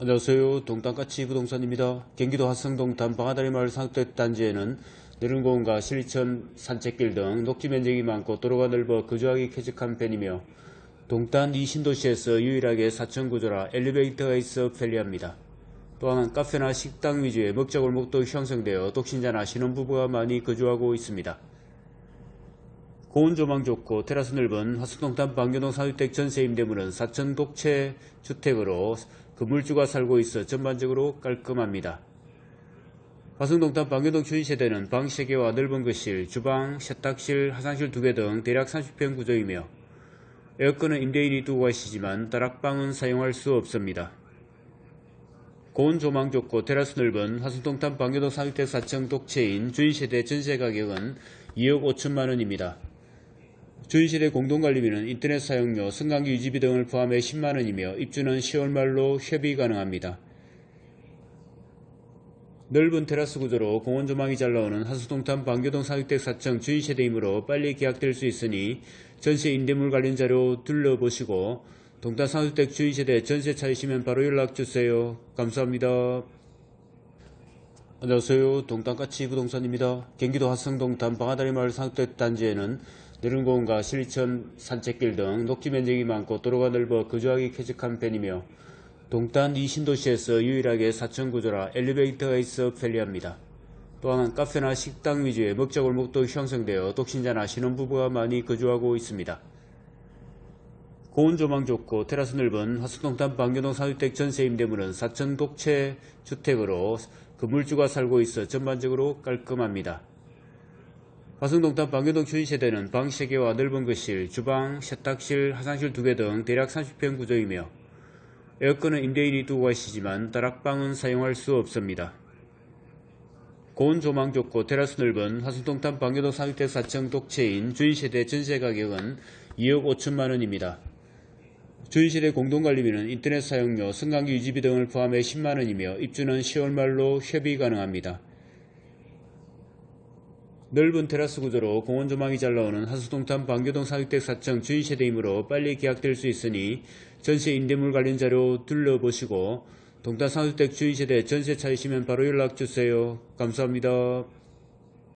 안녕하세요. 동탄가치 부동산입니다. 경기도 화성동 단방아다리 마을 상택 단지에는 느른고원과 실천 산책길 등 녹지 면적이 많고 도로가 넓어 거주하기 쾌적한 편이며 동탄 이 신도시에서 유일하게 사천 구조라 엘리베이터가 있어 편리합니다. 또한 카페나 식당 위주의 먹자골목도 형성되어 독신자나 신혼부부가 많이 거주하고 있습니다. 고온 조망 좋고 테라스 넓은 화수동탄 방교동 사주택 전세 임대물은 4천 독채 주택으로 건물주가 살고 있어 전반적으로 깔끔합니다. 화성동탄 방교동 주인세대는 방 3개와 넓은 거실, 주방, 세탁실, 화장실 2개 등 대략 30평 구조이며 에어컨은 임대인이 두고 가시지만 다락방은 사용할 수 없습니다. 고온 조망 좋고 테라스 넓은 화성동탄 방교동 사주택 4층 독채인 주인세대 전세 가격은 2억 5천만원입니다. 주인실의 공동관리비는 인터넷 사용료, 승강기 유지비 등을 포함해 10만원이며 입주는 10월 말로 협의 가능합니다. 넓은 테라스 구조로 공원 조망이 잘 나오는 하수동탄 방교동 사육택 4층 주인세대이므로 빨리 계약될 수 있으니 전세 임대물 관련 자료 둘러보시고 동탄 사육택 주인세대 전세 찾으시면 바로 연락주세요. 감사합니다. 안녕하세요. 동탄가치 부동산입니다. 경기도 화성동 단방아다리 마을 상택 단지에는 느른고원과 실천 산책길 등 녹지 면적이 많고 도로가 넓어 거주하기 쾌적한 편이며 동탄 이 신도시에서 유일하게 사천 구조라 엘리베이터가 있어 편리합니다. 또한 카페나 식당 위주의 먹자골목도 형성되어 독신자나 신혼부부가 많이 거주하고 있습니다. 고온 조망 좋고 테라스 넓은 화수동탄 방교동 사주택 전세 임대물은 4천 독채 주택으로 건물주가 살고 있어 전반적으로 깔끔합니다. 화성동탄 방교동 주인세대는 방 3개와 넓은 거실, 주방, 세탁실, 화장실 2개 등 대략 30평 구조이며 에어컨은 임대인이 두고 가시지만 다락방은 사용할 수 없습니다. 고온 조망 좋고 테라스 넓은 화성동탄 방교동 사주택 4층 독채인 주인세대 전세 가격은 2억 5천만원입니다. 주인실의 공동관리비는 인터넷 사용료, 승강기 유지비 등을 포함해 10만원이며 입주는 10월 말로 협의 가능합니다. 넓은 테라스 구조로 공원 조망이 잘 나오는 하수동탄 방교동 사육택 4층 주인세대이므로 빨리 계약될 수 있으니 전세 임대물 관련 자료 둘러보시고 동탄 사육택 주인세대 전세 찾으시면 바로 연락주세요. 감사합니다.